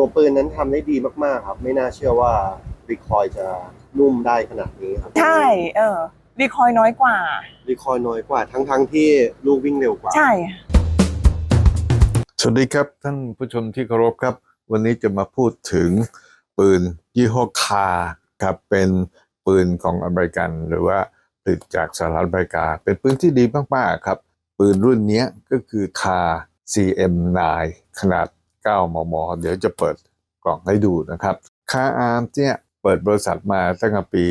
ตัวปืนนั้นทำได้ดีมาก ๆ ครับ ไม่น่าเชื่อว่ารีคอยจะนุ่มได้ขนาดนี้ครับใช่ เออรีคอยน้อยกว่า รีคอยน้อยกว่าทั้งๆที่ลูกวิ่งเร็วกว่า ใช่ สวัสดีครับท่านผู้ชมที่เคารพครับ วันนี้จะมาพูดถึงปืนยี่ห้อคาครับเป็นปืนของอเมริกัน หรือว่าผลิตจากสหรัฐอเมริกา เป็นปืนที่ดีมากๆครับ ปืนรุ่นเนี้ยก็คือคา CM9 ขนาด 9 มม เดี๋ยวจะเปิดกล่องให้ดูนะครับคาอาร์มเนี่ยเปิดบริษัทมาตั้งแต่ปี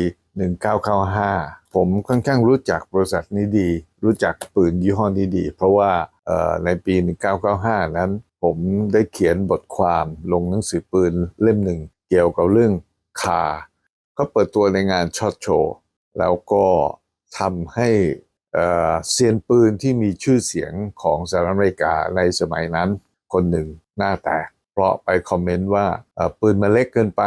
1995 ผมค่อนข้างรู้จักบริษัทนี้ดี รู้จักปืนยี่ห้อนี้ดี เพราะว่าในปี 1995 นั้น ผมได้เขียนบทความลงหนังสือปืนเล่มหนึ่ง เกี่ยวกับเรื่องคาก็เปิดตัวในงานช็อตโชว์แล้วก็ทำให้เซียนปืนที่มีชื่อเสียงของสหรัฐอเมริกาในสมัยนั้น คนหนึ่งหน้าแตกเพราะไปคอมเมนต์ว่าปืนมันเล็กเกินไป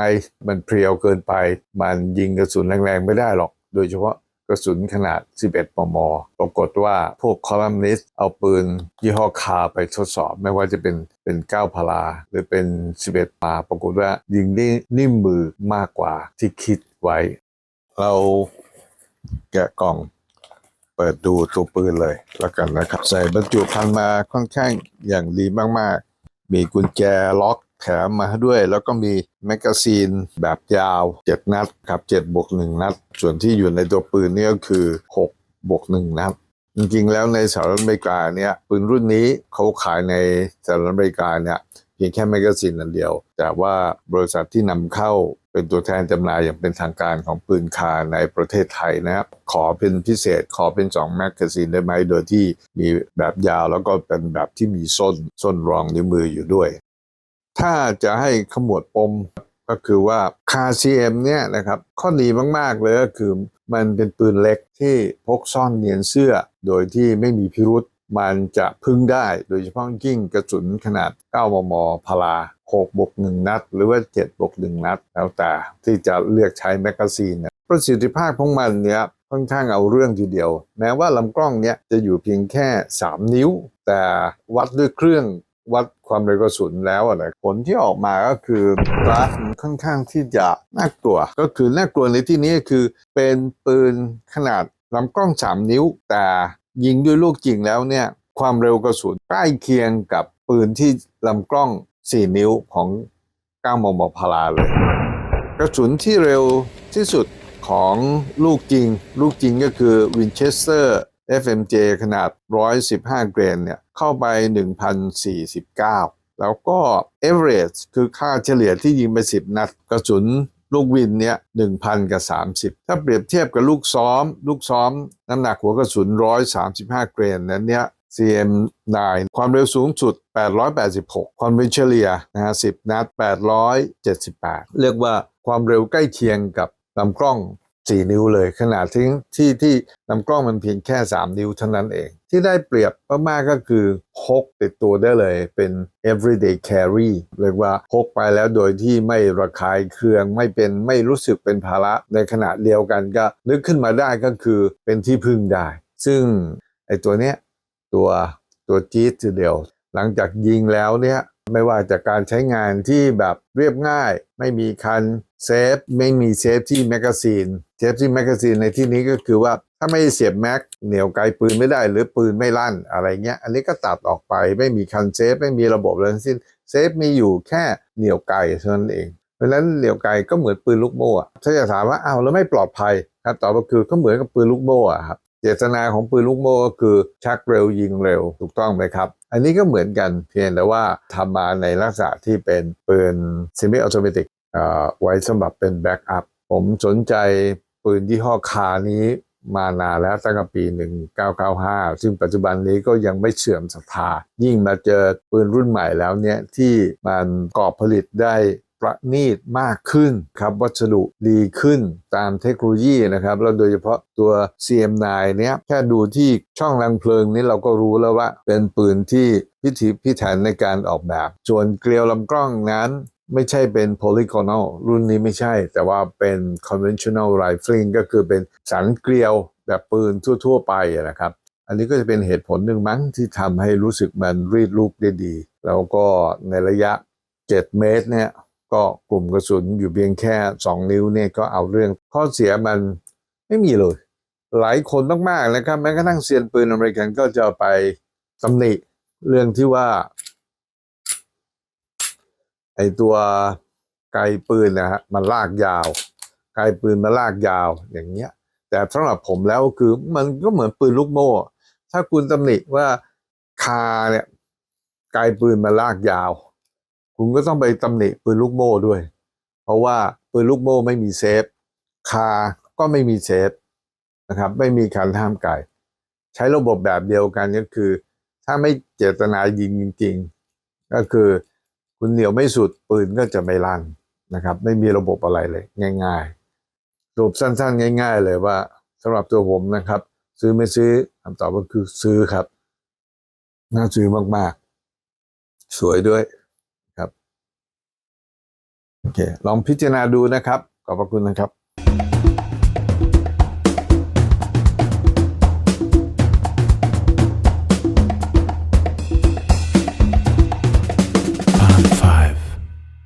มันเพรียวเกินไป มันยิงกระสุนแรงๆไม่ได้หรอก โดยเฉพาะกระสุนขนาด 11 มม ปรากฏว่าพวกคอลัมนิสต์เอาปืนยี่ห้อคาไปทดสอบ ไม่ว่าจะเป็นเป็น 9 พลา หรือเป็น 11มาปรากฏว่ายิงได้นิ่มมือมากกว่าที่คิดไว้ เราแกะกล่อง ปิดดูตัวปืนเลยแล้วกันนะครับ ใส่บรรจุภัณฑ์มาค่อนข้างอย่างดีมากๆ มีกุญแจล็อกแถมมาด้วย แล้วก็มีแมกกาซีนแบบยาว 7 นัดครับ7บวก1นัด ส่วนที่อยู่ในตัวปืนนี่ก็คือ 6บวก1นัดจริงๆแล้วในสหรัฐอเมริกาเนี่ยปืนรุ่นนี้เขาขายในสหรัฐอเมริกาเนี่ย พียงแค่แมกกาซีนอันเดียว แต่ว่าบริษัทที่นำเข้าเป็นตัวแทนจำหน่ายอย่างเป็นทางการของปืนคาในประเทศไทยนะครับ ขอเป็นพิเศษขอเป็น 2 แมกกาซีนได้ไหม โดยที่มีแบบยาวแล้วก็เป็นแบบที่มีส้นส้นรองนิ้วมืออยู่ด้วย ถ้าจะให้ขมวดปมก็คือว่าคา CM เนี่ยนะครับ ข้อดีมาก ๆ เลยก็คือมันเป็นปืนเล็กที่พกซ่อนเนียนเสื้อโดยที่ไม่มีพิรุษ มันจะพึ่งได้โดยเฉพาะยิ่งกระสุนขนาด 9 มม พลา 6 บวก 1 นัด หรือว่า 7 บวก 1 นัด แล้วแต่ที่จะเลือกใช้แมกกาซีนเนี่ยประสิทธิภาพของมันเนี่ยค่อนข้างเอาเรื่องทีเดียว แม้ว่าลำกล้องเนี่ยจะอยู่เพียงแค่ 3 นิ้ว แต่วัดด้วยเครื่องวัดความเร็วกระสุนแล้วอะไรผลที่ออกมาก็คือกราฟค่อนข้างที่จะน่ากลัว ก็คือน่ากลัวในที่นี้คือเป็นปืนขนาดลำกล้อง 3 นิ้ว แต่ ยิงด้วยลูกจริงแล้วเนี่ยความเร็วกระสุนใกล้เคียงกับปืนที่ลำกล้อง 4 นิ้วของ9มมพลาเลย กระสุนที่เร็วที่สุดของลูกจริง ลูกจริงก็คือ Winchester FMJ ขนาด 115 เกรนเนี่ยเข้าไป 1,049 แล้วก็ average คือค่าเฉลี่ยที่ยิงไป 10 นัดกระสุน ลูกวินเนี่ยหนึ่งพันกับ30ถ้าเปรียบเทียบกับลูกซ้อม ลูกซ้อม น้ำหนักหัวกระสุนร้อยสามสิบห้าเกรนนั้นเนี่ย CM9 ความเร็วสูงสุด 886 ความเร็วเฉลี่ยนะฮะ10 นัด 878 เรียกว่าความเร็วใกล้เคียงกับลำกล้อง 4นิ้วเลยขนาดที่ที่ที่ลำกล้องมันเพียงแค่3นิ้วเท่านั้นเอง ที่ได้เปรียบมากๆก็คือพกติดตัวได้เลยเป็น everyday carry เรียกว่าพกไปแล้วโดยที่ไม่ระคายเคืองไม่เป็นไม่รู้สึกเป็นภาระในขณะเดียวกันก็นึกขึ้นมาได้ก็คือเป็นที่พึ่งได้ ซึ่งไอ้ตัวเนี้ยตัวตัวจี๊ดทีเดียว หลังจากยิงแล้วเนี่ย ไม่ว่าจากการใช้งานที่แบบเรียบง่าย ไม่มีคันเซฟไม่มีเซฟที่แมกกาซีนเซฟที่แมกกาซีนในที่นี้ก็คือว่าถ้าไม่เสียบแม็กเหนี่ยวไกลปืนไม่ได้หรือปืนไม่ลั่นอะไรเงี้ย อันนี้ก็ตัดออกไปไม่มีคันเซฟไม่มีระบบอะไรทั้งสิ้นเซฟมีอยู่แค่เหนี่ยวไกลเท่านั้นเองเพราะฉะนั้นเหนี่ยวไกลก็เหมือนปืนลูกโม่อะถ้าจะถามว่าอ้าวแล้วไม่ปลอดภัยครับตอบก็คือก็เหมือนกับปืนลูกโม่อะครับ เจตนาของปืนลูกโม่ก็คือชักเร็วยิงเร็วถูกต้องไหมครับ อันนี้ก็เหมือนกันเพียงแต่ว่าทำมาในลักษณะที่เป็นปืน semi automatic เอ่อไว้สำหรับเป็นแบ็กอัพผมสนใจปืนยี่ห้อคานี้มานานแล้วตั้งแต่ปี 1995 ซึ่งปัจจุบันนี้ก็ยังไม่เสื่อมศรัทธา ยิ่งมาเจอปืนรุ่นใหม่แล้วเนี่ยที่มันกอบผลิตได้ ประณีตมากขึ้นครับวัสดุดีขึ้นตามเทคโนโลยีนะครับแล้วโดยเฉพาะตัว CM9 เนี้ยแค่ดูที่ช่องรังเพลิงนี้เราก็รู้แล้วว่าเป็นปืนที่พิถีพิถันในการออกแบบ ส่วนเกลียวลำกล้องนั้นไม่ใช่เป็น polygonal รุ่นนี้ไม่ใช่ แต่ว่าเป็น conventional rifling ก็คือเป็นสันเกลียวแบบปืนทั่ว ๆ ไปนะครับ อันนี้ก็จะเป็นเหตุผลหนึ่งมั้งที่ทำให้รู้สึกมันรีดลูกได้ดี แล้วก็ในระยะ 7 เมตรเนี่ย ก็กลุ่มกระสุนอยู่เพียงแค่ 2 นิ้วเนี่ยก็เอาเรื่อง ข้อเสียมันไม่มีเลย หลายคนมากๆนะครับแม้กระทั่งเซียนปืนอเมริกันก็จะไปตำหนิเรื่องที่ว่า ไอตัวไกลปืนนะฮะมันลากยาว ไกลปืนมันลากยาวอย่างเงี้ย แต่สำหรับผมแล้วคือมันก็เหมือนปืนลูกโม่ ถ้าคุณตำหนิว่าคาเนี่ยไกลปืนมันลากยาว คุณก็ต้องไปตำหนิปืนลูกโม่ด้วย เพราะว่าปืนลูกโม่ไม่มีเซฟ คาก็ไม่มีเซฟนะครับ ไม่มีการห้ามไกลใช้ระบบแบบเดียวกันก็คือ ถ้าไม่เจตนายิงจริง ๆ ก็คือคุณเหนียวไม่สุดปืนก็จะไม่ลั่นนะครับ ไม่มีระบบอะไรเลย ง่ายๆสรุปสั้น ๆ ง่าย ๆ เลยว่าสำหรับตัวผมนะครับ ซื้อไม่ซื้อคำตอบก็คือซื้อครับ น่าซื้อมากๆ สวยด้วย โอเค ลองพิจารณาดูนะครับ ขอบพระคุณนะครับ